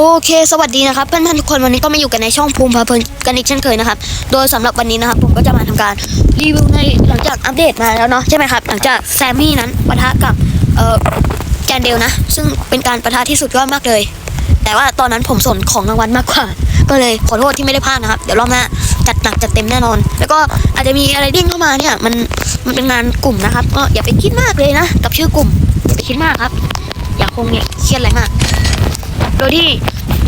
โอเค สวัสดีนะครับเพื่อนๆทุกคนวันนี้ก็มาอยู่กันในช่องภูมิพาเพลินกันอีกเช่นเคยนะครับ โดยสำหรับวันนี้นะครับผมก็จะมาทำการรีวิวในหลังจากอัปเดตมาแล้วเนาะใช่ไหมครับหลังจากแซมมี่นั้นปะทะกับเอ่อแกนเดลนะ ซึ่งเป็นการปะทะที่สุดยอดมากเลย แต่ว่าตอนนั้นผมสนของรางวัลมากกว่า ก็เลยขอโทษที่ไม่ได้พลาดนะครับ เดี๋ยวรอบหน้าจัดหนักจัดเต็มแน่นอน แล้วก็อาจจะมีอะไรเด้งเข้ามาเนี่ยมันมันเป็นงานกลุ่มนะครับก็อย่าไปคิดมากเลยนะ กับชื่อกลุ่มอย่าไปคิดมากครับ อย่าคงเนี่ยเครียดอะไรมาก โดยที่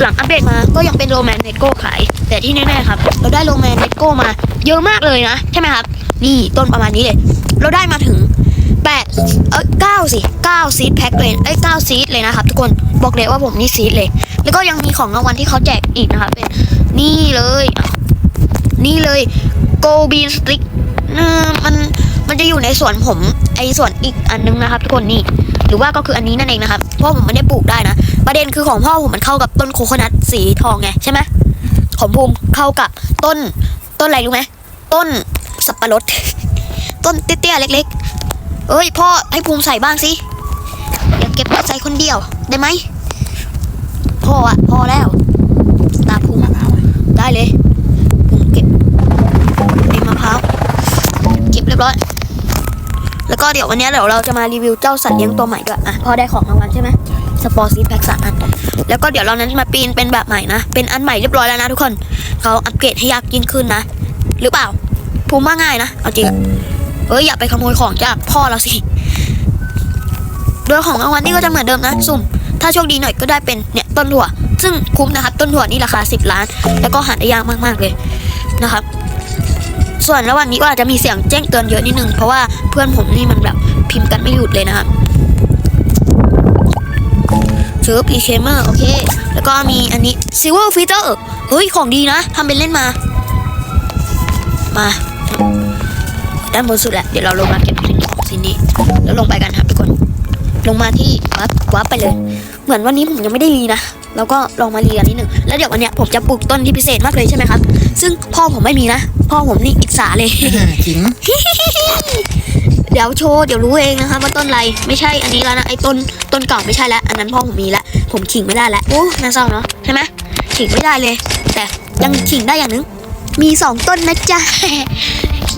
หลังอัปเดตมาก็ยังเป็นโรแมนเนโก้ขาย แต่ที่แน่ๆครับ เราได้โรแมนเนโก้มาเยอะมากเลยนะ ใช่ไหมครับ นี่ต้นประมาณนี้เลย เราได้มาถึงแปดเออเก้าสิเก้าซีดแพ็คเลยไอ้ยเก้าซีดเลยนะครับ ทุกคนบอกเลยว่าผมนี่ซีดเลย แล้วก็ยังมีของรางวัลที่เขาแจกอีกนะครับเป็นนี่เลย นี่เลยโกบีนสติ๊กมันมันจะอยู่ในสวนผมไอสวนอีกอันนึงนะครับ ทุกคนนี่ หรือว่าก็คืออันนี้นั่นเองนะครับพราะผมไม่ได้ปลูกได้นะ ประเด็นคือของพ่อผมมันเข้ากับต้นโคโคนัทสีทองไงใช่ไหมของภูมิเข้ากับต้นต้นอะไรรู้ไหมต้นสับปะรด ต้นเตี้ยๆเล็ก ๆ เอ้ยพ่อให้ภูมิใส่บ้างสิอย่าเก็บไว้ใส่คนเดียวได้ไหมพ่ออะพอแล้วตามภูมิได้เลยภูมิเก็บไอ้มะพร้าวเก็บเรียบร้อย แล้วก็เดี๋ยววันนี้เดี๋ยวเราจะมารีวิวเจ้าสัตว์เลี้ยงตัวใหม่ด้วยอะพอได้ของรางวัลใช่ไหมสปอร์ซีแพ็กสามอัน แล้วก็เดี๋ยวเรานั้นมาปีนเป็นแบบใหม่นะ เป็นอันใหม่เรียบร้อยแล้วนะทุกคนเขาอัปเกรดให้ยากยิ่งขึ้นนะ หรือเปล่าภูมิว่าง่ายนะ เอาจริงเฮ้ยอย่าไปขโมยของจากพ่อเราสิโดยของรางวัลนี่ก็จะเหมือนเดิมนะ สุ่ม ถ้าโชคดีหน่อยก็ได้เป็นเนี่ยต้นถั่ว ซึ่งคุ้มนะครับ ต้นถั่วนี่ราคา 10 ล้าน แล้วก็หาได้ยากมากๆเลยนะครับ ส่วนระหว่างนี้ก็อาจจะมีเสียงแจ้งเตือนเยอะนิดนึง เพราะว่าเพื่อนผมนี่มันแบบพิมพ์กันไม่หยุดเลยนะครับชื่อพีเคเมอร์โอเค แล้วก็มีอันนี้ซิลเวอร์ฟิเตอร์เฮ้ย ของดีนะทำเป็นเล่นมา มาด้านบนสุดแหละ เดี๋ยวเราลงมาเก็บสิ่งของสิ่งนี้ แล้วลงไปกันครับทุกคน ลงมาที่วับวับไปเลย เหมือนวันนี้ผมยังไม่ได้รีนะ แล้วก็ลองมารีกันนิดหนึ่งแล้วเดี๋ยววันเนี้ยผมจะปลูกต้นที่พิเศษมากเลยใช่ไหมครับ ซึ่งพ่อผมไม่มีนะ พ่อผมนี่อิจฉาเลย จริง เดี๋ยวโชว์เดี๋ยวรู้เองนะคะว่าต้นอะไรไม่ใช่อันนี้แล้วนะไอ้ต้นต้นเก่าไม่ใช่แล้วอันนั้นพ่อผมมีแล้วผมขิงไม่ได้แล้วโอ้น่าเศร้าเนาะใช่ไหมขิงไม่ได้เลย แต่ยังขิงได้อย่างหนึงมีสองต้นนะจ๊ะ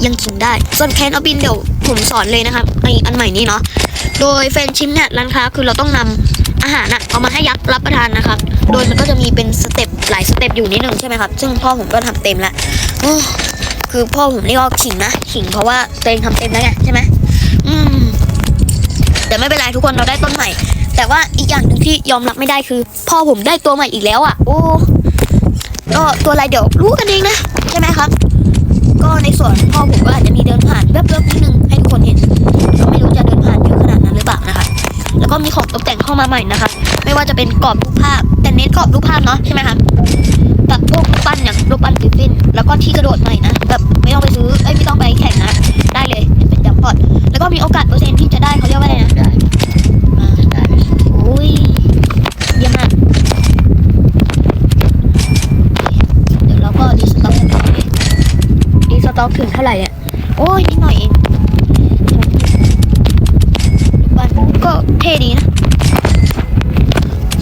ยังขิงได้ส่วนแคนเอาบินเดี๋ยวผมสอนเลยนะครับไออันใหม่นี้เนาะโดยแฟรนชิมเนี่ยร้านค้าคือเราต้องนำ อาหารอะเอามาให้ยักษ์รับประทานนะครับ โดยมันก็จะมีเป็นสเต็ปหลายสเต็ปอยู่นิดหนึ่งใช่ไหมครับ ซึ่งพ่อผมก็ทำเต็มแล้วคือพ่อผมนี่ก็ขิงนะขิงเพราะว่าตัวเองทำเต็มแล้วไงใช่ไหมอืม แต่ไม่เป็นไรทุกคนเราได้ต้นใหม่ แต่ว่าอีกอย่างหนึ่งที่ยอมรับไม่ได้คือ พ่อผมได้ตัวใหม่อีกแล้วอะ โอ้ก็ตัวอะไรเดี๋ยวรู้กันเองนะใช่ไหมครับ ก็ในส่วนพ่อผมก็อาจจะมีเดินผ่านแวบๆนิดนึงให้ทุกคนเห็นก็ไม่รู้จะเดินผ่านเยอะขนาดนั้นหรือเปล่านะคะ แล้วก็มีของตกแต่งเข้ามาใหม่นะคะ ไม่ว่าจะเป็นกรอบรูปภาพ แต่เน้นกรอบรูปภาพเนาะใช่ไหมครับกับพวกรูปปั้นอย่างรูปปั้นฟิฟินแล้วก็ที่กระโดดใหม่นะแบบไม่ต้องไปซื้อเอ้ยไม่ต้องไปแข่งนะได้เลยเป็นจัมพอตแล้วก็มีโอกาสเปอร์เซ็นต์ที่จะได้เขาเรียกว่าอะไรนะได้อ่าได้โอ้ยเยี่ยมมากเดี๋ยวเราก็ดีสต็อกกันต่อเลยดีสต็อกถึงเท่าไหร่เนี่ยโอ้ยนิดหน่อยเองรูปปั้นก็เท่ดีนะ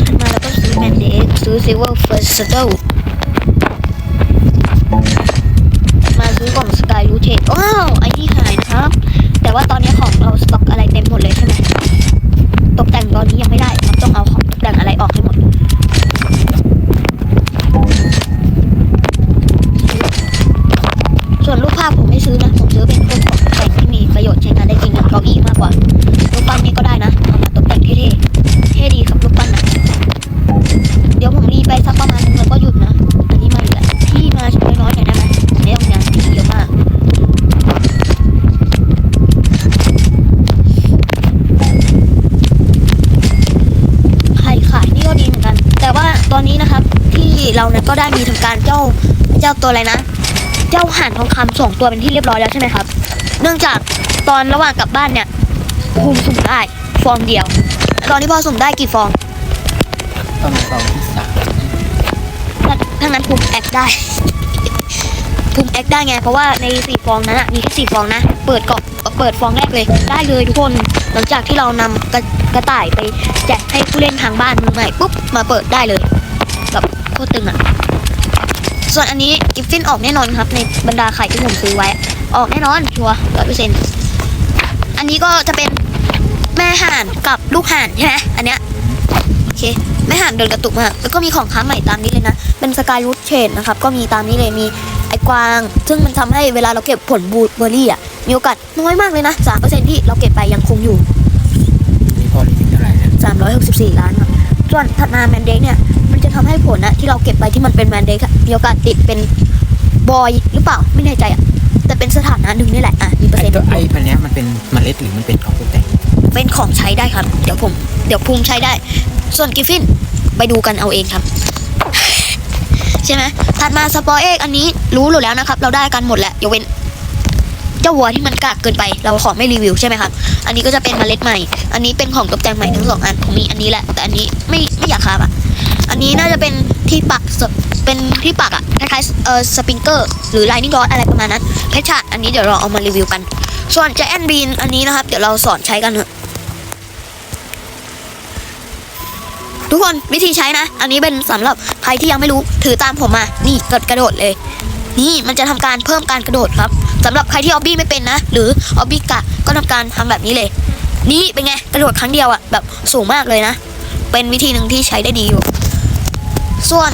ถัดมาเราก็ซื้อแมนเดสซื้อ ซิลเวอร์เฟิร์สโต มาซื้อกล่องสกายรูเทคว้าวไอ้ที่หายนะครับ แต่ว่าตอนนี้ของเราสต็อกอะไรเต็มหมดเลยใช่ไหมตกแต่งตอนนี้ยังไม่ได้เราต้องเอาของตกแต่งอะไรออกให้หมด ส่วนรูปภาพผมไม่ซื้อนะ ผมซื้อเป็นพวกของตกแต่งที่มีประโยชน์ใช้งานได้จริงอย่างเก้าอี้มากกว่ารูปปั้นนี้ก็ได้นะเอามาตกแต่งเท่ๆเท่ดีครับรูปปั้นนะเดี๋ยวผมรีไปสักประมาณนึงแล้วก็หยุดนะ อันนี้มาอีกแล้วพี่มาน้อยๆหน่อยได้ไหมไม่ต้องงานพี่เยอะมาก ไข่ขายนี่ก็ดีเหมือนกัน แต่ว่าตอนนี้นะครับที่เราเนี่ยก็ได้มีทำการเจ้าเจ้า ตัวอะไรนะเจ้าห่านทองคำส่งตัวเป็นที่เรียบร้อยแล้วใช่ไหมครับ เนื่องจากตอนระหว่างกลับบ้านเนี่ยภูมิสุ่มได้ฟองเดียว ตอนที่พ่อสุ่มได้กี่ฟองต้องสองที่สามถ้าถ้างั้นภูมิแอคได้ภูมิแอคได้ไง เพราะว่าในสี่ฟองนั้นอะมีแค่สี่ฟองนะ เปิดกาะเปิดฟองแรกเลย ได้เลยทุกคนหลังจากที่เรานำกระกระต่ายไปแจกให้ผู้เล่นทางบ้านมือใหม่ปุ๊บมาเปิดได้เลยแบบโคตรตึงอะ ส่วนอันนี้กิฟฟินออกแน่นอนครับ ในบรรดาไข่ที่ผมซื้อไว้ ออกแน่นอนชัวร้อยเปอร์เซ็นต์อันนี้ก็จะเป็นแม่ห่านกับลูกห่านใช่ไหมอันเนี้ยโอเคแม่ห่านเดินกระตุกมากแล้วก็มีของค้างใหม่ตามนี้เลยนะ เป็นสกายรูทเชนนะครับ ก็มีตามนี้เลยมีไอ้กวาง ซึ่งมันทำให้เวลาเราเก็บผลบูเบอร์รี่อะมีโอกาสน้อยมากเลยนะสามเปอร์เซ็นที่เราเก็บไปยังคงอยู่นี่พอได้ถึงเท่าไหร่เนี่ย364ล้านครับส่วนถัดมาแมนเดกเนี่ยมัน จะทำให้ผลนะที่เราเก็บไปที่มันเป็นแมนเดกอะมีโอกาสติดเป็นบอยหรือเปล่าไม่แน่ใจอะแต่เป็นสถานะหนึ่งนี่แหละอะมีเปอร์ไอ้เซ็นต์ตัวไอ้พันเนี้ยมันเป็นเมล็ดหรือมันเป็นของตกแต่งเป็นของใช้ได้ครับ เดี๋ยวผม เดี๋ยวภูมิใช้ได้ ส่วนกิฟฟินไปดูกันเอาเองครับ ใช่ไหมถัดมาสปอร์เอกอันนี้รู้อยู่แล้วนะครับ เราได้กันหมดแหละยกเว้นเจ้าวัวที่มันกากเกินไป เราขอไม่รีวิวใช่ไหมครับ อันนี้ก็จะเป็นเมล็ดใหม่ อันนี้เป็นของตกแต่งใหม่ทั้งสองอันผมมีอันนี้แหละ แต่อันนี้ไม่ไม่อยากคาบอะ อันนี้น่าจะเป็นที่ปักเป็นที่ปักอะคล้ายๆเออสปริงเกอร์หรือไลนิ่งรอดอะไรประมาณนั้นเพชรชาติอันนี้เดี๋ยวเราเอามารีวิวกัน ส่วนจะแอนบีนอันนี้นะครับ เดี๋ยวเราสอนใช้กันเถอะทุกคนวิธีใช้นะ อันนี้เป็นสำหรับใครที่ยังไม่รู้ถือตามผมมานี่กดกระโดดเลย นี่มันจะทำการเพิ่มการกระโดดครับสำหรับใครที่ออบบี้ไม่เป็นนะ หรือออบบี้กะก็ทำการทำแบบนี้เลย นี่เป็นไงกระโดดครั้งเดียวอะแบบสูงมากเลยนะ เป็นวิธีหนึ่งที่ใช้ได้ดีอยู่ ส่วน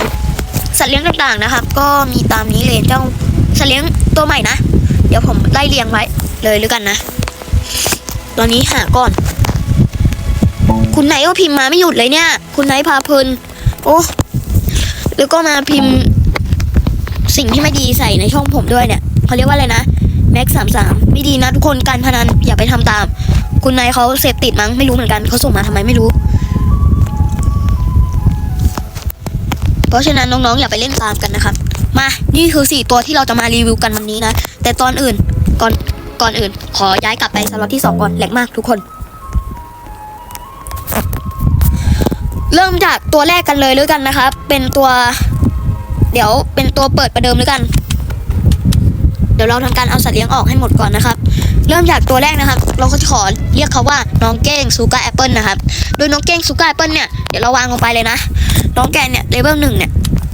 สัตว์เลี้ยงต่างๆนะครับ ก็มีตามนี้เลยเจ้าสัตว์เลี้ยงตัวใหม่นะ เดี๋ยวผมไล่เรียงไว้เลยหรือกันนะ ตอนนี้หาก่อน คุณไหนก็พิมพ์มาไม่หยุดเลยเนี่ย คุณไหนพาเพลินโอ้แล้วก็มาพิมพ์ สิ่งที่ไม่ดีใส่ในช่องผมด้วยเนี่ยเขาเรียกว่าอะไรนะแม็กสามสามไม่ดีนะทุกคนการพนันอย่าไปทำตาม คุณนายเขาเสพติดมั้งไม่รู้เหมือนกันเขาส่งมาทำไมไม่รู้ ราะฉะนั้นน้องๆอย่าไปเล่นตามกันนะครับ มานี่คือสี่ตัวที่เราจะมารีวิวกันวันนี้นะ แต่ตอนอื่นก่อนก่อนอื่น ขอย้ายกลับไปสล็อตที่สองก่อนแหลกมากทุกคน เริ่มจากตัวแรกกันเลยด้วยกันนะครับ เป็นตัว เดี๋ยวเป็นตัวเปิดประเดิมด้วยกัน เดี๋ยวเราทำการเอาสัตว์เลี้ยงออกให้หมดก่อนนะครับ เริ่มจากตัวแรกนะครับ เราก็จะขอเรียกเขาว่าน้องเก้งซูการ์แอปเปิลนะครับ โดยน้องเก้งซูการ์แอปเปิลเนี่ยเดี๋ยวเราวางลงไปเลยนะ น้องแกเนี่ยเลเวลหนึ่งเนี่ย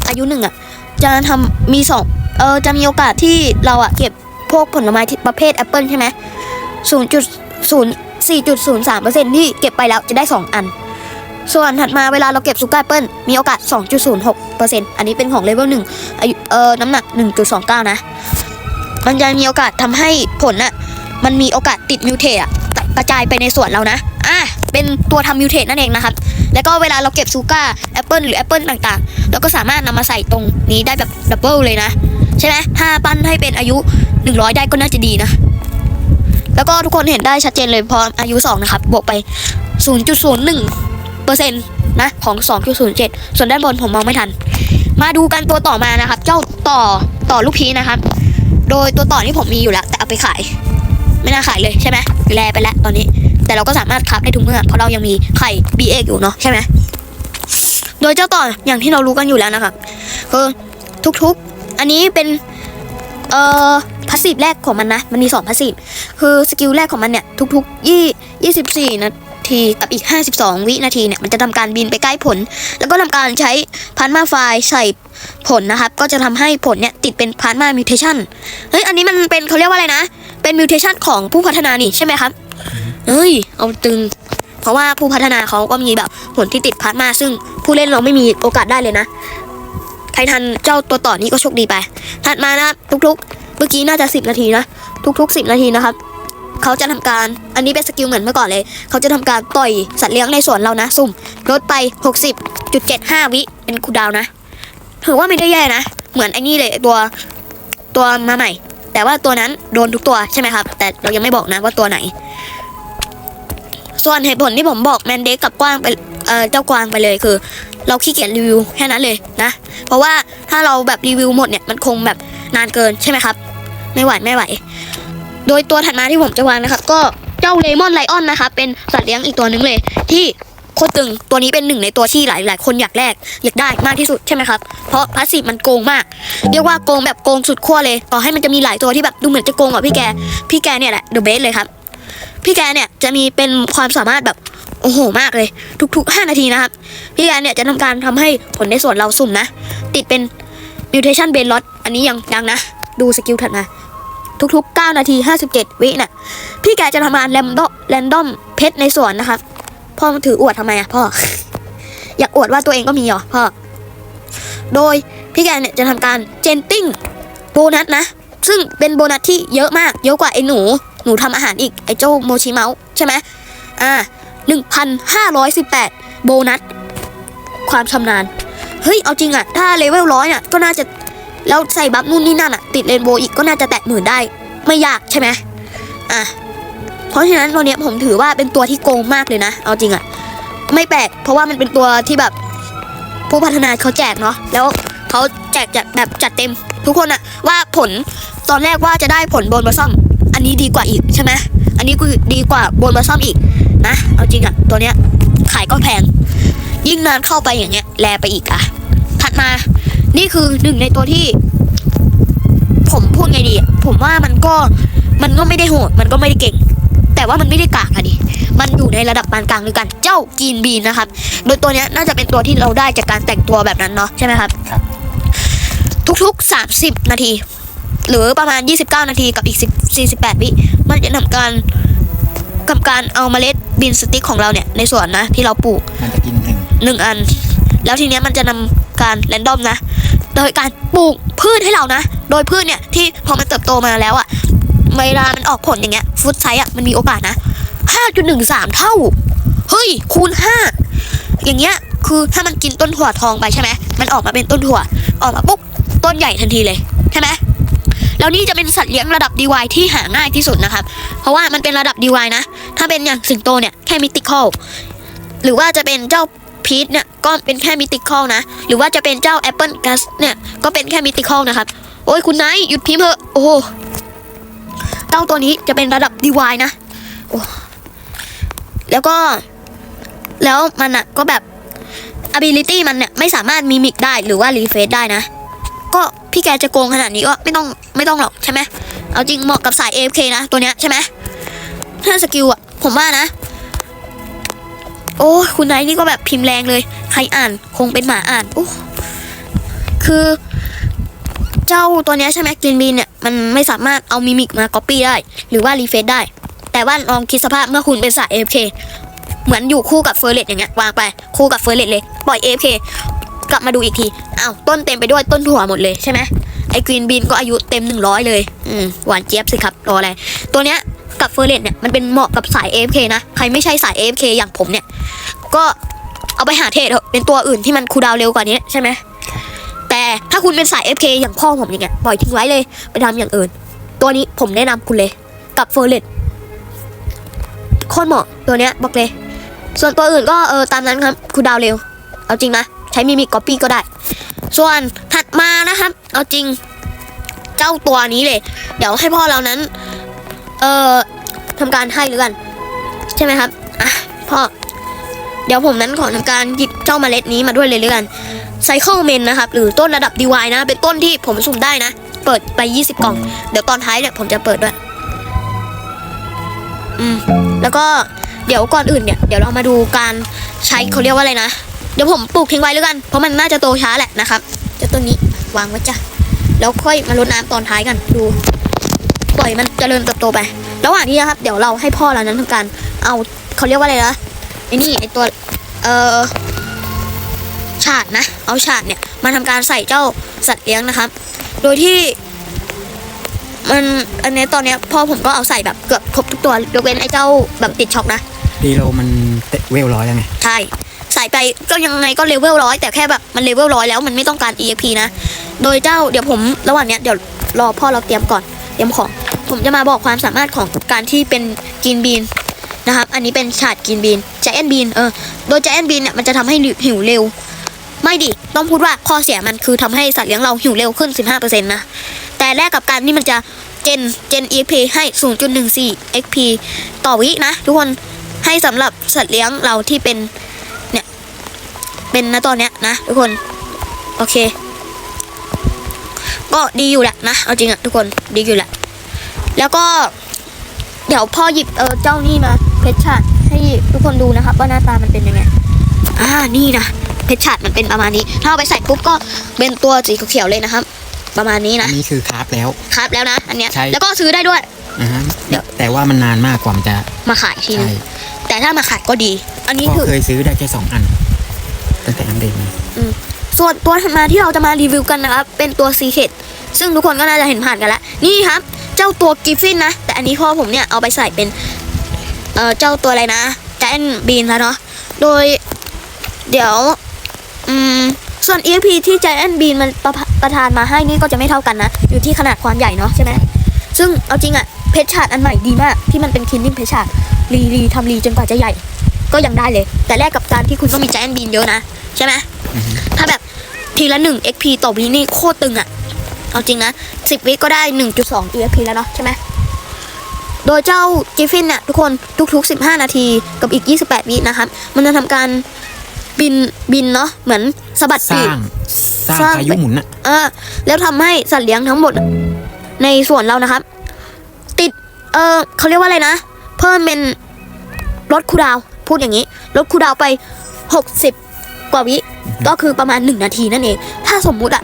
อายุหนึ่งอะจะทำมีสองเออจะมีโอกาสที่เราอะเก็บพวกผลไม้ประเภทแอปเปิลใช่ไหมศูนย์จุดศูนย์สี่จุดศูนย์สามเปอร์เซ็นที่เก็บไปแล้วจะได้สองอัน ส่วนถัดมาเวลาเราเก็บซูการ์แอปเปิลมีโอกาส2.06%อันนี้เป็นของเลเวล1อายุเออน้ำหนัก1.29นะมันจะมีโอกาสทำให้ผลน่ะมันมีโอกาสติดมิวเทตอะกระจายไปในส่วนเรานะอะ เป็นตัวทำมิวเทตนั่นเองนะครับ แล้วก็เวลาเราเก็บซูการ์แอปเปิลหรือแอปเปิลต่างๆ เราก็สามารถนำมาใส่ตรงนี้ได้แบบดับเบิลเลยนะ ใช่ไหมถ้าปั้นให้เป็นอายุ 100 ได้ก็น่าจะดีนะ แล้วก็ทุกคนเห็นได้ชัดเจนเลยพออายุ 2 นะครับ บวกไป 0.01เปอร์เซ็นต์นะของ 2.07 ส่วนด้านบนผมมองไม่ทัน มาดูกันตัวต่อมานะครับ เจ้าต่อต่อลูกพีนะครับ โดยตัวต่อที่ผมมีอยู่แล้ว แต่เอาไปขาย ไม่น่าขายเลยใช่ไหมแลไปแล้วตอนนี้ แต่เราก็สามารถคับได้ทุกเมื่อเพราะเรายังมีไข่ BA อยู่เนาะใช่ไหมโดยเจ้าต่ออย่างที่เรารู้กันอยู่แล้วนะครับคือทุกๆ อันนี้เป็นเอ่อพาสซีฟแรกของมันนะ มันมี2พาสซีฟคือสกิลแรกของมันเนี่ยทุกๆยี่ยี่สิบสี่นาทีกับอีก 52 วินาทีเนี่ยมันจะทำการบินไปใกล้ผล แล้วก็ทำการใช้พาร์มาไฟใส่ผลนะครับ ก็จะทำให้ผลเนี่ยติดเป็นพาร์มามิวเทชันเฮ้ยอันนี้มันเป็นเขาเรียกว่าอะไรนะ เป็นมิวเทชันของผู้พัฒนานี่ใช่ไหมครับ เฮ้ย เอาตึง เพราะว่าผู้พัฒนาเขาก็มีแบบผลที่ติดพาร์มาซึ่งผู้เล่นเราไม่มีโอกาสได้เลยนะใครทันเจ้าตัวต่อนี้ก็โชคดีไป ถัดมานะทุกๆ เมื่อกี้น่าจะ 10 นาทีนะ ทุก ๆ 10 นาทีนะครับเขาจะทำการอันนี้เป็นสกิลเหมือนเมื่อก่อนเลย เขาจะทำการปล่อยสัตว์เลี้ยงในสวนเรานะ สุ่มลดไป 60.75 วิเป็นคูดาวนะ ถือว่าไม่ได้แย่นะ เหมือนไอ้นี่เลยตัวตัวมาใหม่ แต่ว่าตัวนั้นโดนทุกตัวใช่ไหมครับ แต่เรายังไม่บอกนะว่าตัวไหน ส่วนเหตุผลที่ผมบอกแมนเดกกับกว้างไปเอ่อเจ้ากวางไปเลยคือ เราขี้เกียจรีวิวแค่นั้นเลยนะ เพราะว่าถ้าเราแบบรีวิวหมดเนี่ยมันคงแบบนานเกินใช่ไหมครับ ไม่ไหวไม่ไหว โดยตัวถัดมาที่ผมจะวางนะครับ ก็เจ้าเลมอนไลออนนะครับเป็นสัตว์เลี้ยงอีกตัวหนึ่งเลย ที่โคตรตึงตัวนี้เป็นหนึ่งในตัวที่หลายหลายคนอยากแลกอยากได้มากที่สุดใช่ไหมครับ เพราะพาสซีฟมันโกงมาก เรียกว่าโกงแบบโกงสุดขั้วเลย ต่อให้มันจะมีหลายตัวที่แบบดูเหมือนจะโกงกว่าพี่แก พี่แกเนี่ยแหละเดอะเบสเลยครับ พี่แกเนี่ยจะมีเป็นความสามารถแบบโอ้โหมากเลย ทุก ๆ 5 นาทีนะครับ พี่แกเนี่ยจะทำการทำให้ผลในส่วนเราสุ่มนะ ติดเป็น mutation b a n lot อันนี้ยังยังนะ ดูสกิลถัดมา ทุก ๆ 9 นาที 57 วิน่ะพี่แกจะทำงานแรมดอแรนดอมเพชรในสวนนะครับพ่อมาถืออวดทำไมอะพ่อ อยากอวดว่าตัวเองก็มีเหรอพ่อ โดยพี่แกเนี่ยจะทำการเจนติ้งโบนัสนะ ซึ่งเป็นโบนัสที่เยอะมาก เยอะกว่าไอ้หนู หนูทำอาหารอีกไอ้เจ้าโมชิเมาส์ใช่ไหมอ่าหนึ่งพันห้าร้อยสิบแปดโบนัส ความชำนาญ เฮ้ย เอาจริงอะถ้าเลเวลร้อยอะก็น่าจะแล้วใส่บัฟนู่นนี่นั่นอะติดเรนโบว์อีกก็น่าจะแตะหมื่นได้ ไม่ยากใช่ไหมอะเพราะฉะนั้นตัวเนี้ยผมถือว่าเป็นตัวที่โกงมากเลยนะ เอาจริงอะไม่แปลกเพราะว่ามันเป็นตัวที่แบบผู้พัฒนาเขาแจกเนาะแล้วเขาแจกจัดแบบจัดเต็ม ทุกคนอะว่าผลตอนแรกว่าจะได้ผลโบนบอสซัมอั นนี้ดีกว่าอีกใช่ไหมอันนี้คือดีกว่าโบนบอสซัมอีกนะเอาจริงอะตัวเนี้ยขายก็แพง ยิ่งนานเข้าไปอย่างเงี้ยแลไปอีกอะถัดมา นี่คือหนึ่งในตัวที่ ผมพูดไงดีอะผมว่ามันก็มันก็ไม่ได้โหดมันก็ไม่ได้เก่ง แต่ว่ามันไม่ได้กากอะดิมันอยู่ในระดับปานกลางด้วยกันเจ้ากีนบีนนะครับ โดยตัวเนี้ยน่าจะเป็นตัวที่เราได้จากการแต่งตัวแบบนั้นเนาะใช่ไหมครับครับทุกๆ 30 นาที หรือประมาณ 29 นาทีกับอีก10 48 วิ มันจะทำการกับการเอาเมล็ดบินสติ๊กของเราเนี่ยในสวนนะที่เราปลูกมันจะกินหนึ่งหนึ่งอัน แล้วทีเนี้ยมันจะนำการแรนดอมนะ โดยการปลูกพืชให้เรานะ โดยพืชเนี่ยที่พอมันเติบโตมาแล้วอะเวลามันออกผลอย่างเงี้ยฟุตไซส์อะมันมีโอกาสนะ5.13 เท่า เฮ้ย คูณ 5 อย่างเงี้ย คือถ้ามันกินต้นถั่วทองไปใช่ไหม มันออกมาเป็นต้นถั่ว ออกมาปุ๊บ ต้นใหญ่ทันทีเลย ใช่ไหม แล้วนี่จะเป็นสัตว์เลี้ยงระดับ DY ที่หาง่ายที่สุดนะครับ เพราะว่ามันเป็นระดับ DY นะ ถ้าเป็นอย่างสิงโตเนี่ยแค่มิติคอลหรือว่าจะเป็นเจ้าพีทเนี่ยก็เป็นแค่มิติคอลนะ หรือว่าจะเป็นเจ้าแอปเปิลกัสเนี่ยก็เป็นแค่มิติคอลนะครับ โอ้ยคุณไนท์หยุดพิมพ์เถอะโอ้เจ้าตัวนี้จะเป็นระดับ DY นะโอ้แล้วก็แล้วมันอะก็แบบ ability มันเนี่ยไม่สามารถมีมิกได้หรือว่ารีเฟซได้นะ ก็พี่แกจะโกงขนาดนี้ก็ไม่ต้องไม่ต้องหรอกใช่ไหมเอาจริงเหมาะกับสาย AFK นะตัวเนี้ยใช่ไหมถ้าสกิลอะผมว่านะ โอ้คุณไนท์นี่ก็แบบพิมพ์แรงเลย ใครอ่านคงเป็นหมาอ่านโอ้คือเจ้าตัวเนี้ยใช่ไหมกรีนบีนเนี่ยมันไม่สามารถเอามิมิกมาก๊อปปี้ได้ หรือว่ารีเฟซได้ แต่ว่าลองคิดสภาพเมื่อคุณเป็นสาย AFK เหมือนอยู่คู่กับเฟอร์เรตอย่างเงี้ยวางไปคู่กับเฟอร์เรตเลย ปล่อย AFK กลับมาดูอีกทีอ้าวต้นเต็มไปด้วยต้นถั่วหมดเลยใช่ไหมไอ้กรีนบีนก็อายุเต็ม 100 เลย อืมหวานเจี๊ยบสิครับรออะไร ตัวเนี้ยกับเฟอร์เรตเนี่ยมันเป็นเหมาะกับสาย AFK นะ ใครไม่ใช่สาย AFK อย่างผมเนี่ย ก็เอาไปหาเทรดเถอะเป็นตัวอื่นที่มันคูดาวเร็วกว่านี้ใช่ไหมแต่ถ้าคุณเป็นสาย FK อย่างพ่อผมอย่างเงี้ยปล่อยทิ้งไว้เลยไปทำอย่างอื่น ตัวนี้ผมแนะนำคุณเลย กับเฟอร์เรตโคตรเหมาะตัวเนี้ยบอกเลย ส่วนตัวอื่นก็เออตามนั้นครับคูดาวเร็ว เอาจริงนะ ใช้มิมิกก๊อปปี้ก็ได้ ส่วนถัดมานะครับ เอาจริง เจ้าตัวนี้เลย เดี๋ยวให้พ่อเรานั้น เอ่อทำการให้หรือกัน ใช่ไหมครับอะพ่อ เดี๋ยวผมนั้นขอทำการหยิบเจ้าเมล็ดนี้มาด้วยเลยหรือกันไซเคิลเมนนะครับ หรือต้นระดับ DY นะ เป็นต้นที่ผมสุ่มได้นะ เปิดไป 20 กล่อง เดี๋ยวตอนท้ายเนี่ยผมจะเปิดด้วย อืม แล้วก็เดี๋ยวก่อนอื่นเนี่ย เดี๋ยวเรามาดูการใช้เขาเรียกว่าอะไรนะ เดี๋ยวผมปลูกทิ้งไว้แล้วกัน เพราะมันน่าจะโตช้าแหละนะครับเจ้าต้นนี้วางไว้จ้ะ แล้วค่อยมารดน้ำตอนท้ายกันดู ปล่อยมันเจริญเติบโตไประหว่างนี้นะครับ เดี๋ยวเราให้พ่อเรานั้นทำการ เอาเขาเรียกว่าอะไรนะไอ้นี่ไอ้ตัว เอ่อ ฉาดนะ เอาฉาดเนี่ยมาทำการใส่เจ้าสัตว์เลี้ยงนะครับ โดยที่ มันอันนี้ตอนเนี้ยพ่อผมก็เอาใส่แบบเกือบครบทุกตัวยกเว้นไอ้เจ้าแบบติดช็อกนะ ดีโลมันเตะเวลร้อยแล้วไง ใช่ใส่ไปก็ยังไงก็เลเวลร้อยแต่แค่แบบมันเลเวลร้อยแล้วมันไม่ต้องการ EXP นะ โดยเจ้าเดี๋ยวผมระหว่างเนี้ยเดี๋ยวรอพ่อเราเตรียมก่อนเตรียมของ ผมจะมาบอกความสามารถของการที่เป็นกินบีนนะครับ อันนี้เป็นฉาดกินบีนจแอนบีนเออ โดยจแอนบีนเนี่ยมันจะทำให้หิวเร็ว ไม่ดิ ต้องพูดว่าข้อเสียมันคือทำให้สัตว์เลี้ยงเราหิวเร็วขึ้น 15%นะ แต่แลกกับการที่มันจะเจนเจน EXP ให้ 0.14 XP ต่อวินะ ทุกคน ให้สำหรับสัตว์เลี้ยงเราที่เป็น เป็นนะตอนเนี้ยนะทุกคน โอเค ก็ดีอยู่แหละนะเอาจริงอะทุกคนดีอยู่แหละ แล้วก็ เดี๋ยวพ่อหยิบเออเจ้านี่มาเพชรชาติให้ทุกคนดูนะครับว่าหน้าตามันเป็นยังไงอ่านี่นะเพชรฉาดมันเป็นประมาณนี้ ถ้าเอาไปใส่ปุ๊บก็เป็นตัวสีเขียวๆเลยนะครับ ประมาณนี้อันะนนี้คือคราฟแล้วครับแล้วนะ อันเนี้ยใช่ แล้วก็ซื้อได้ด้วย อ่าฮะเดี๋ยว แต่ว่ามันนานมากกว่ามันจะมาขายทีนึใช่งแต่ถ้ามาขายก็ดี อันนี้ก็คือ เคยซื้อได้แค่สองอัน ตั้งแต่อันเด็กมาส่วนตัวถัดมาที่เราจะมารีวิวกันนะครับ เป็นตัวซีเคดซึ่งทุกคนก็น่าจะเห็นผ่านกันแล้ว นี่ครับ เจ้าตัวกิฟฟินนะ แต่อันนี้พ่อผมเนี่ยเอาไปใส่เป็น เอ่อ เจ้าตัวอะไรนะแจนบีนแล้วเนาะ โดย เดี๋ยว อืม ส่วน EXP ที่ Giant Bean มันประประทานมาให้นี่ก็จะไม่เท่ากันนะ อยู่ที่ขนาดความใหญ่เนาะใช่ไหม ซึ่งเอาจริงอะเพชรชาดอันใหม่ดีมาก ที่มันเป็นคินนิ่งเพชรชาดรีรีทำรีจนกว่าจะใหญ่ ก็ยังได้เลย แต่แลกกับการที่คุณต้องมี Giant Bean เยอะนะ ใช่ไหมอือฮึถ้าแบบทีละ1 XP ต่อวินี่โคตรตึงอะเอาจริงนะ10วิก็ได้1.2 EXP แล้วเนาะใช่ไหมโดยเจ้ากิฟฟินเนี่ยทุกคนทุกๆ 15 นาทีกับอีก 28 วินะครับ มันจะทำการบินบินเนาะเหมือนสะบัดสปีร้ากงสร้างสร้างพายุหมุนอะเออ แล้วทำให้สัตว์เลี้ยงทั้งหมดในส่วนเรานะครับ ติด เออเขาเรียกว่าอะไรนะ เพิ่มเป็นลดคูลดาวน์ พูดอย่างนี้ลดคูดาวไป 60 กว่าวิ ก็คือประมาณ 1 นาทีนั่นเอง ถ้าสมมุติอะ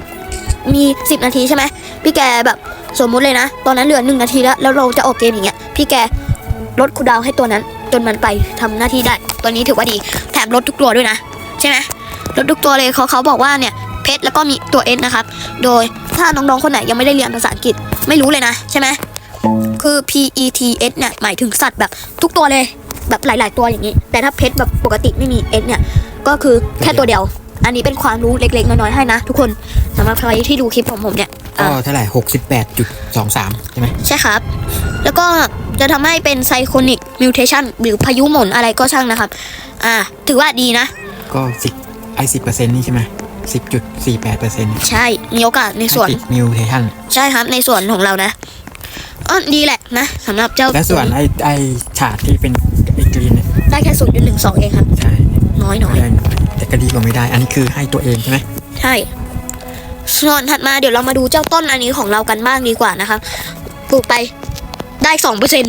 มี 10 นาทีใช่ไหมพี่แกแบบสมมุติเลยนะ ตอนนั้นเหลือ 1 นาทีแล้ว แล้วเราจะออกเกมอย่างเงี้ย พี่แกลดคูดาวให้ตัวนั้น จนมันไปทำหน้าที่ได้ ตัวนี้ถือว่าดี แถมลดทุกตัวด้วยนะ ใช่ไหมลดทุกตัวเลยเขาเขาบอกว่าเนี่ยเพชรแล้วก็มีตัวเอนะครับ โดยถ้าน้องๆคนไหนยังไม่ได้เรียนภาษาอังกฤษไม่รู้เลยนะใช่ไหมคือ P E T S เนี่ยหมายถึงสัตว์แบบทุกตัวเลย แบบหลาย ๆ ตัวอย่างนี้ แต่ถ้าเพชรแบบปกติไม่มี S เนี่ย ก็คือแค่ตัวเดียว อันนี้เป็นความรู้เล็ก ๆ น้อย ๆ ให้นะ ทุกคนสำหรับใครที่ดูคลิปของผมเนี่ยก็อ่าเท่าไหร่หกสิบแปดจุดสองสามใช่ไหมใช่ครับ แล้วก็จะทำให้เป็นไซโคนิกมิวเทชันหรือพายุหมุนอะไรก็ช่างนะครับ อ่า ถือว่าดีนะ ก็สิบไอสิบเปอร์เซ็นต์นี่ใช่ไหมสิบจุดสี่แปดเปอร์เซ็นต์ใช่ มีโอกาสในส่วนติดมิวเทชันใช่ครับในส่วนของเรานะอ๋อดีแหละนะสำหรับเจ้าและส่วนไอไอฉาดที่เป็น ไอกรีนเนี่ยได้แค่ศูนย์จุดหนึ่งสองเองครับ ใช่น้อยน้อยได้แต่ก็ดีกว่าไม่ได้ อันนี้คือให้ตัวเองใช่ไหมใช่ส่วนถัดมาเดี๋ยวเรามาดูเจ้าต้นอันนี้ของเรากันบ้างดีกว่านะครับปลูกไปได้สองเปอร์เซ็น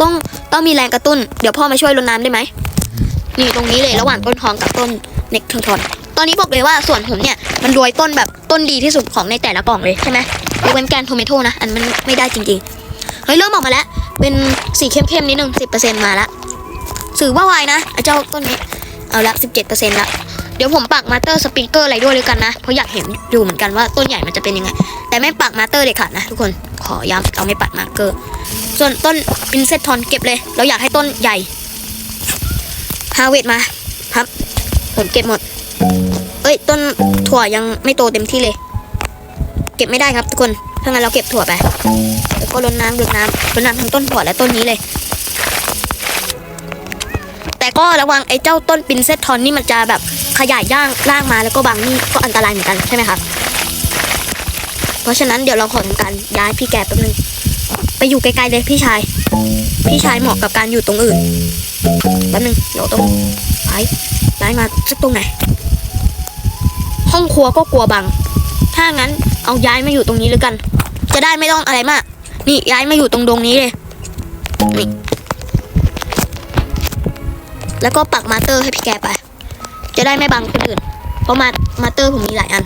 ต้องต้องมีแรงกระตุ้น เดี๋ยวพ่อมาช่วยรดน้ำได้ไหมนี่ตรงนี้เลยระหว่างต้นทองกับต้นเน็กทอนตอนนี้บอกเลยว่าส่วนผมเนี่ยมันรวยต้นแบบต้นดีที่สุดของในแต่ละกล่องเลยใช่ไหมยกเว้นแกนโทเมโตนะอันมันไม่ได้จริงๆเฮ้ยเริ่มออกมาแล้ว เป็นสีเข้มๆนิดนึงสิบเปอร์เซ็นต์มาละ สื่อว่าไวนะไอ้เจ้าต้นนี้ เอาละสิบเจ็ดเปอร์เซ็นต์ละเดี๋ยวผมปักมาเตอร์สปริงเกอร์อะไรด้วยเลยกันนะ เพราะอยากเห็นอยู่เหมือนกันว่าต้นใหญ่มันจะเป็นยังไง แต่ไม่ปักมาเตอร์เด็ดขาดนะทุกคนขอย้ำเราไม่ปักมาเกอร์ ส่วนต้นปินเซตทอนเก็บเลย เราอยากให้ต้นใหญ่ฮาเวดมาครับผมเก็บหมด เอ้ย ต้นถั่วยังไม่โตเต็มที่เลย เก็บไม่ได้ครับทุกคนถ้างั้นเราเก็บถั่วไปแล้วก็รดน้ำรดน้ำรดน้ำทั้งต้นถั่วและต้นนี้เลย แต่ก็ระวังไอ้เจ้าต้นปินเซตทอนนี่มันจะแบบขยายย่างร่างมาแล้วก็บางนี่ก็อันตรายเหมือนกันใช่ไหมครับ เพราะฉะนั้นเดี๋ยวเราขอทำการย้ายพี่แกแป๊บนึงไปอยู่ไกลๆเลยพี่ชาย พี่ชายเหมาะกับการอยู่ตรงอื่นแป๊บนึงเดี๋ยวต้องย้ายย้ายมาสักตรงไหน ห้องครัวก็กลัวบัง ถ้างั้นเอาย้ายมาอยู่ตรงนี้เลยกัน จะได้ไม่ต้องอะไรมาก นี่ย้ายมาอยู่ตรงดงนี้เลยนี่ แล้วก็ปักมาเตอร์ให้พี่แกไป จะได้ไม่บังคนอื่น เพราะมามาเตอร์ผมมีหลายอัน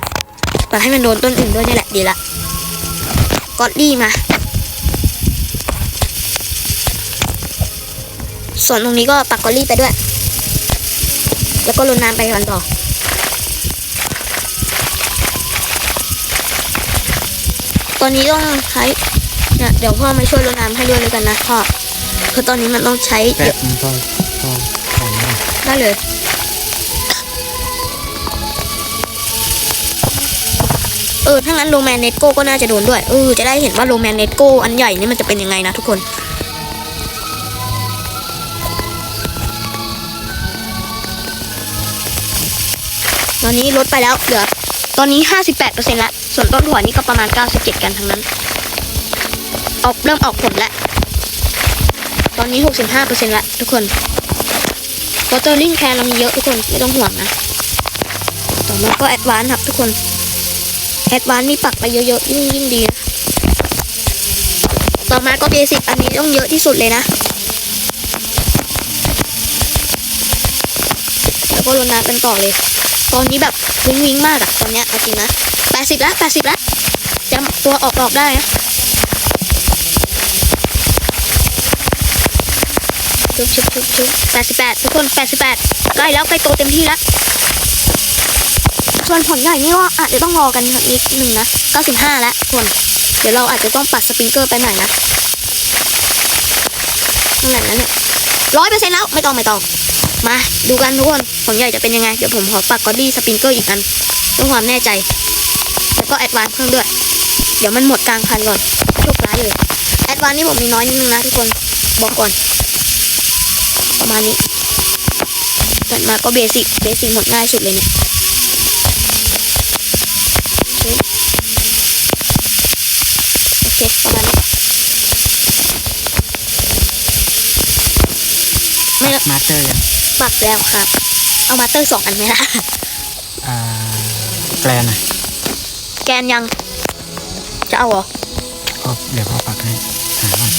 ปักให้มันโดนต้นอื่นด้วยนี่แหละดีละกอดดี้มาส่วนตรงนี้ก็ปักกอลลี่ไปด้วย แล้วก็รดน้ำไปกันต่อ ตอนนี้ต้องใช้เนี่ยเดี๋ยวพ่อมาช่วยรดน้ำให้ด้วยเลยกันนะพ่อคือตอนนี้มันต้องใช้เยอะ ไม่ได้ได้เลยเออถ้างั้นโรแมนเนตโก้ก็น่าจะโดนด้วยเออจะได้เห็นว่าโรแมนเนตโก้อันใหญ่นี่มันจะเป็นยังไงนะทุกคนตอนนี้ลดไปแล้วเหลือตอนนี้ 58%ละส่วนต้นถั่วนี่ก็ประมาณ 97 กันทั้งนั้น ออกเริ่มออกผลแล้ว ตอนนี้ 65%ละทุกคน วอเตอร์ลิงแคร์เรามีเยอะทุกคนไม่ต้องห่วงนะต่อมาก็แอดวานครับทุกคนแอดวานมีปักไปเยอะๆยิ่งยิ่งดีนะต่อมาก็เบสิกอันนี้ต้องเยอะที่สุดเลยนะแล้วก็รดน้ำกันต่อเลย ตอนนี้แบบวิงวิงมากอะตอนเนี้ยจริงนะแปดสิบแล้วแปดสิบแล้วจะตัวออกดอกได้นะ ชุบชุบชุบชุบแปดสิบแปดทุกคนแปดสิบแปดใกล้แล้วใกล้โตเต็มที่แล้วส่วนผลใหญ่นี่ก็อาจจะต้องรอกันนิดหนึ่งนะ95แล้วคนเดี๋ยวเราอาจจะต้องปัดสปริงเกอร์ไปหน่อยนะเท่าไหร่แล้วเนี่ยร้อยเปอร์เซ็นต์แล้วไม่ต้องไม่ต้อง มาดูกันทุกคนผลใหญ่จะเป็นยังไง เดี๋ยวผมขอปักกอดดี้สปริงเกอร์อีกอันเพื่อความแน่ใจ แล้วก็แอดวานเพิ่มด้วย เดี๋ยวมันหมดกลางคันก่อนโชคร้ายเลยแอดวานนี่ผมมีน้อยนิดนึงนะทุกคนบอกก่อน ประมาณนี้ถัดมาก็เบสิกเบสิกหมดง่ายสุดเลยเนี่ยโอเคประมาณนี้ไม่ละมาสเตอร์ยังปักแล้วครับ เอามาเตอร์สองอันไหมล่ะอ่าแกลนอะแกนยัง จะเอาเหรอก็เดี๋ยวเขาปักให้หาก่อน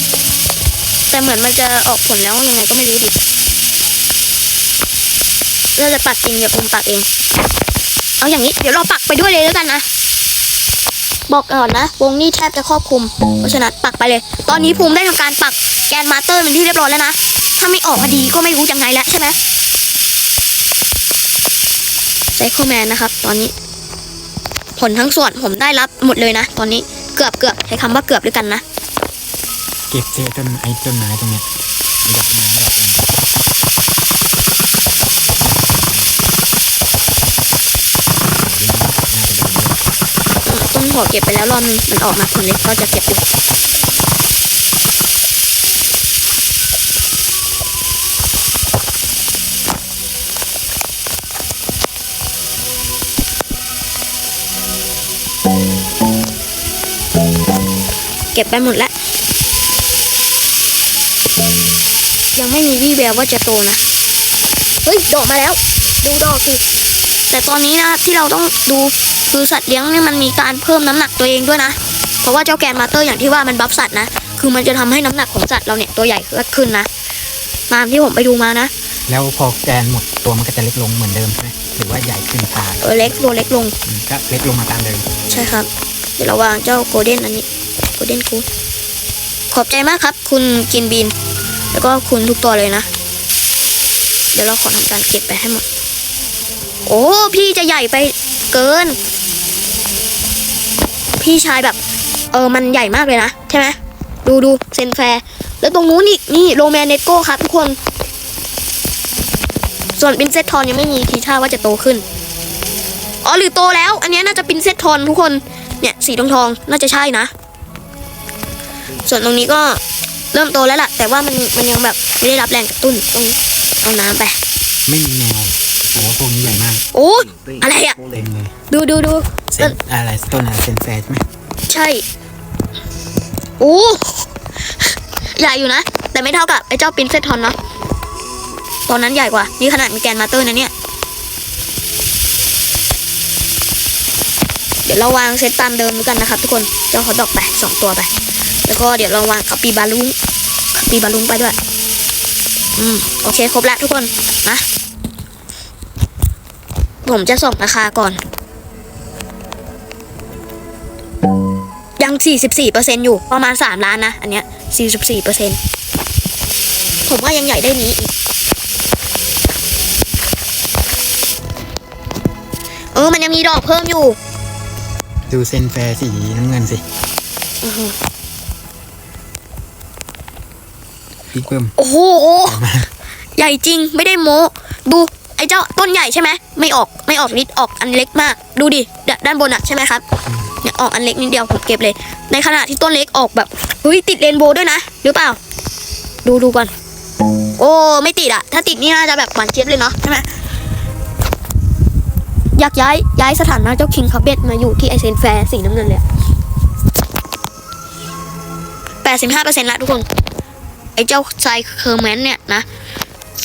แต่เหมือนมันจะออกผลแล้วยังไงก็ไม่รู้ดิ เราจะปักจริงเดี๋ยวผมปักเอง เอาอย่างนี้เดี๋ยวเราปักไปด้วยเลยแล้วกันนะ บอกก่อนนะ วงนี้แทบจะครอบคลุม เพราะฉะนั้นปักไปเลย ตอนนี้ภูมิได้ทำการปักแกนมาสเตอร์เป็นที่เรียบร้อยแล้วนะ ถ้าไม่ออกมาดีก็ไม่รู้จะไงแล้วใช่ไหมไซโคแมนนะครับ ตอนนี้ ผลทั้งส่วนผมได้รับหมดเลยนะ ตอนนี้เกือบเกือบใช้คำว่าเกือบด้วยกันนะ เก็บเศษต้นไอ้ต้นไม้ตรงเนี้ยมันดอกไม้ดอกไม้น่าจะโดนเยอะ ต้น หัวเก็บไปแล้วรอบนึงมันออกมาผลเล็กก็จะเก็บอยู่เก็บไปหมดแล้ว ยังไม่มีวี่แววว่าจะโตนะ เฮ้ย ดอกมาแล้ว ดูดอกสิแต่ตอนนี้นะครับที่เราต้องดู คือสัตว์เลี้ยงเนี่ยมันมีการเพิ่มน้ำหนักตัวเองด้วยนะ เพราะว่าเจ้าแกนมาสเตอร์อย่างที่ว่ามันบัฟสัตว์นะ คือมันจะทำให้น้ำหนักของสัตว์เราเนี่ยตัวใหญ่ขึ้นนะ ตามที่ผมไปดูมานะ แล้วพอแกนหมดตัวมันก็จะเล็กลงเหมือนเดิมใช่ไหมหรือว่าใหญ่ขึ้นตามเออเล็กตัวเล็กลงอืมก็เล็กลงมาตามเดิม ใช่ครับ เดี๋ยวเราวางเจ้าโกลเด้นอันนี้ โกลเด้นคูขอบใจมากครับ คุณกินบีนแล้วก็คุณทุกตัวเลยนะ เดี๋ยวเราขอทำการเก็บไปให้หมด โอ้ พี่จะใหญ่ไปเกิน พี่ชายแบบ เออมันใหญ่มากเลยนะ ใช่ไหมดูดูเซนแฟร์แล้วตรงนู้นอีกนี่โรแมนเนโก้ครับทุกคน ส่วนปินเซตทอนยังไม่มีทีท่าว่าจะโตขึ้น อ๋อหรือโตแล้ว อันนี้น่าจะปินเซตทอนทุกคนเนี่ยสีทองทองน่าจะใช่นะ ส่วนตรงนี้ก็เริ่มโตแล้วล่ะ แต่ว่ามันมันยังแบบไม่ได้รับแรงกระตุ้นต้องเอาน้ำไป ไม่มีแนวโอ้พวกนี้ให โอ้อะไรอะเต็มเลยดูดูดูเซนอะไรต้นอะไรเซนแฟร์ใช่ไหมใช่ โอ้ใหญ่อยู่นะ แต่ไม่เท่ากับไอ้เจ้าปินเซตทอนเนาะตอนนั้นใหญ่กว่า นี่ขนาดมีแกนมาเตอร์นะเนี่ย เดี๋ยวเราวางเซตตามเดิมแล้วกันนะครับทุกคนเจ้าฮอตดอกไปสองตัวไป แล้วก็เดี๋ยวเราวางคาปีบาลุงคาปีบาลุงไปด้วย อืม โอเค ครบแล้วทุกคนนะ ผมจะส่งราคาก่อน ยัง 44%อยู่ประมาณ 3 ล้านนะ อันเนี้ย 44%ผมว่ายังใหญ่ได้นี้อีก เออ มันยังมีดอกเพิ่มอยู่ ดูเซนแฟร์สีน้ำเงินสิอื้อหือพี่เพิ่มโอ้โห ใหญ่จริงไม่ได้โม้ ดู ไอ้เจ้าต้นใหญ่ใช่ไหมไม่ออกไม่ออกนิดออกอันเล็กมาก ดูดิด้านบนอะใช่ไหมครับเนี่ยออกอันเล็กนิดเดียวผมเก็บเลย ในขณะที่ต้นเล็กออกแบบเฮ้ยติดเรนโบว์ด้วยนะ หรือเปล่า ดูดูก่อน โอ้ไม่ติดอะถ้าติดนี่น่าจะแบบหวานเจี๊ยบเลยเนาะใช่ไหมอยากย้ายย้ายสถานะเจ้าคิงคาเบตมาอยู่ที่ไอเซนแฟร์สีน้ำเงินเลยแปดสิบห้าเปอร์เซ็นต์ละทุกคน ไอเจ้าไซเคอร์แมนเนี่ยนะ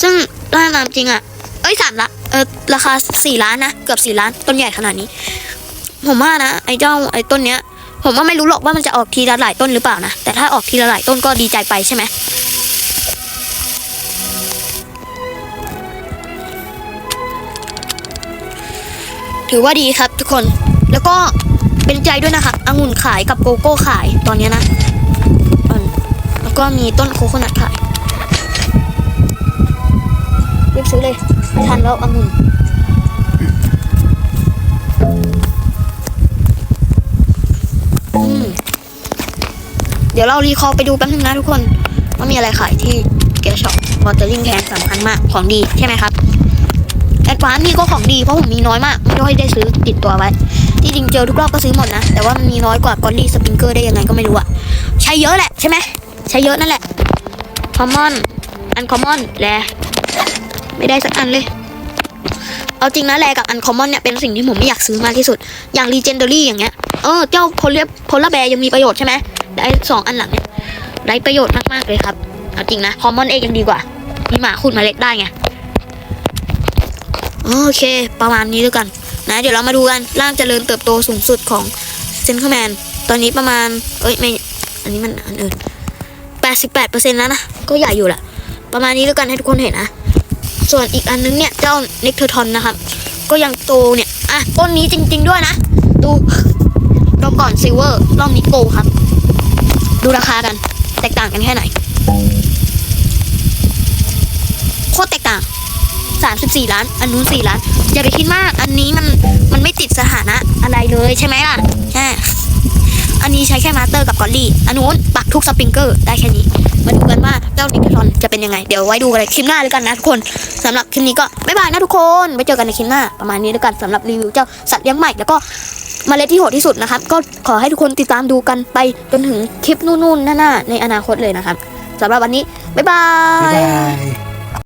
ซึ่งถ้าตามจริงอะ เอ้ยสามละเออราคาสี่ล้านนะเกือบสี่ล้านต้นใหญ่ขนาดนี้ ผมว่านะไอ้เจ้าไอ้ต้นเนี้ย ผมว่าไม่รู้หรอกว่ามันจะออกทีละหลายต้นหรือเปล่านะแต่ถ้าออกทีละหลายต้นก็ดีใจไปใช่ไหมถือว่าดีครับทุกคนแล้วก็เป็นใจด้วยนะครับองุ่นขายกับโกโก้ขายตอนเนี้ยนะแล้วก็มีต้นโคโคนัทขายรีบซื้อเลย ทันแล้วองุ่นอืมเดี๋ยวเรารีคอลไปดูแป๊บนึงนะทุกคนว่ามีอะไรขายที่เกช็อปวอเตอร์ลิงแทนสำคัญมากของดีใช่ไหมครับแอดวานนี่ก็ของดีเพราะผมมีน้อยมากไม่ค่อยได้ซื้อติดตัวไว้ ที่จริงเจอทุกรอบก็ซื้อหมดนะ แต่ว่ามันมีน้อยกว่ากอลลี่สปริงเกอร์ได้ยังไงก็ไม่รู้อะใช้เยอะแหละใช่ไหมใช้เยอะนั่นแหละคอมมอนอันคอมมอนและ ไม่ได้สักอันเลย เอาจริงนะแลกับอันคอมมอนเนี่ยเป็นสิ่งที่ผมไม่อยากซื้อมากที่สุด อย่างรีเจนเดอรี่อย่างเงี้ย เออ เจ้าพลโพลาแบยังมีประโยชน์ใช่ไหมแต่ไอ้สองอันหลังเนี่ยไร้ประโยชน์มากๆเลยครับ เอาจริงนะคอมมอนเองยังดีกว่า มีหมาขุดมาเล็ดได้ไง โอเค ประมาณนี้ด้วยกัน นะ เดี๋ยวเรามาดูกัน ร่างเจริญเติบโตสูงสุดของเซนคอแมน ตอนนี้ประมาณ เอ้ย ไม่ อันนี้มันอันอื่น88%แล้วนะ ก็ใหญ่อยู่แหละ ประมาณนี้ด้วยกันให้ทุกคนเห็นนะ ส่วนอีกอันนึงเนี่ยเจ้าเน็กเทอร์ทอนนะครับ ก็ยังโตเนี่ยอะต้นนี้จริง ๆด้วยนะ ดูรอบก่อนซิลเวอร์รอบนี้โกครับ ดูราคากัน แตกต่างกันแค่ไหนโคตรแตกต่าง34 ล้าน อันนู้น4ล้าน อย่าไปคิดมาก อันนี้มัน มันไม่ติดสถานะอะไรเลยใช่ไหมล่ะใช่ อันนี้ใช้แค่มาสเตอร์กับกอลลี่อันนู้นปักทุกสปริงเกอร์ได้แค่นี้ มาดูกันว่าเจ้านิกทอนจะเป็นยังไง เดี๋ยวไว้ดูกันคลิปหน้าแล้วกันนะทุกคนสำหรับคลิปนี้ก็บ๊ายบายนะทุกคนไว้เจอกันในคลิปหน้าประมาณนี้แล้วกันสำหรับรีวิวเจ้าสัตว์เลี้ยงใหม่แล้วก็เมล็ดที่โหดที่สุดนะครับ ก็ขอให้ทุกคนติดตามดูกันไปจนถึงคลิปนู่นๆหน้าๆในอนาคตเลยนะครับสำหรับวันนี้บ๊ายบาบ๊ายบาย